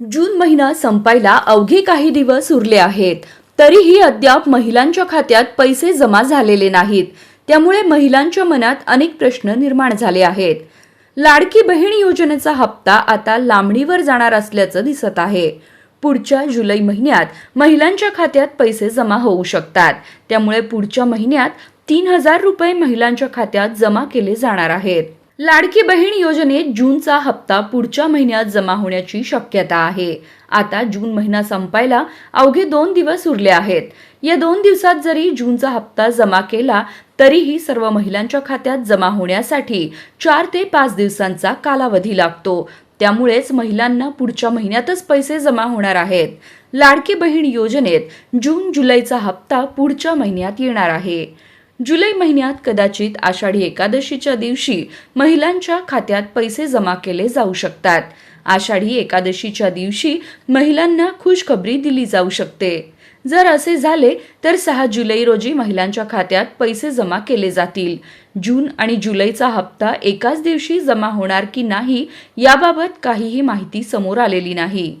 जून महिना संपायला अवघे काही दिवस उरले आहेत. तरीही अद्याप महिलांच्या खात्यात पैसे जमा झालेले नाहीत. त्यामुळे महिलांच्या मनात अनेक प्रश्न निर्माण झाले आहेत. लाडकी बहीण योजनेचा हप्ता आता लांबणीवर जाणार असल्याचं दिसत आहे. पुढच्या जुलै महिन्यात महिलांच्या खात्यात पैसे जमा होऊ शकतात. त्यामुळे पुढच्या महिन्यात तीन हजार रुपये महिलांच्या खात्यात जमा केले जाणार आहेत. लाडकी बहीण योजनेत जूनचा हप्ता पुढच्या महिन्यात जमा होण्याची शक्यता आहे. आता जून महिना संपायला अवघे दोन दिवस उरले आहेत. या दोन दिवसात जरी जूनचा हप्ता जमा केला तरीही सर्व महिलांच्या खात्यात जमा होण्यासाठी चार ते पाच दिवसांचा कालावधी लागतो. त्यामुळेच महिलांना पुढच्या महिन्यातच पैसे जमा होणार आहेत. लाडकी बहीण योजनेत जून जुलैचा हप्ता पुढच्या महिन्यात येणार आहे. जुलै महिन्यात कदाचित आषाढी एकादशीच्या दिवशी महिलांच्या खात्यात पैसे जमा केले जाऊ शकतात. आषाढी एकादशीच्या दिवशी महिलांना खुशखबरी दिली जाऊ शकते. जर असे झाले तर सहा जुलै रोजी महिलांच्या खात्यात पैसे जमा केले जातील. जून आणि जुलैचा हप्ता एकाच दिवशी जमा होणार की नाही याबाबत काहीही माहिती समोर आलेली नाही.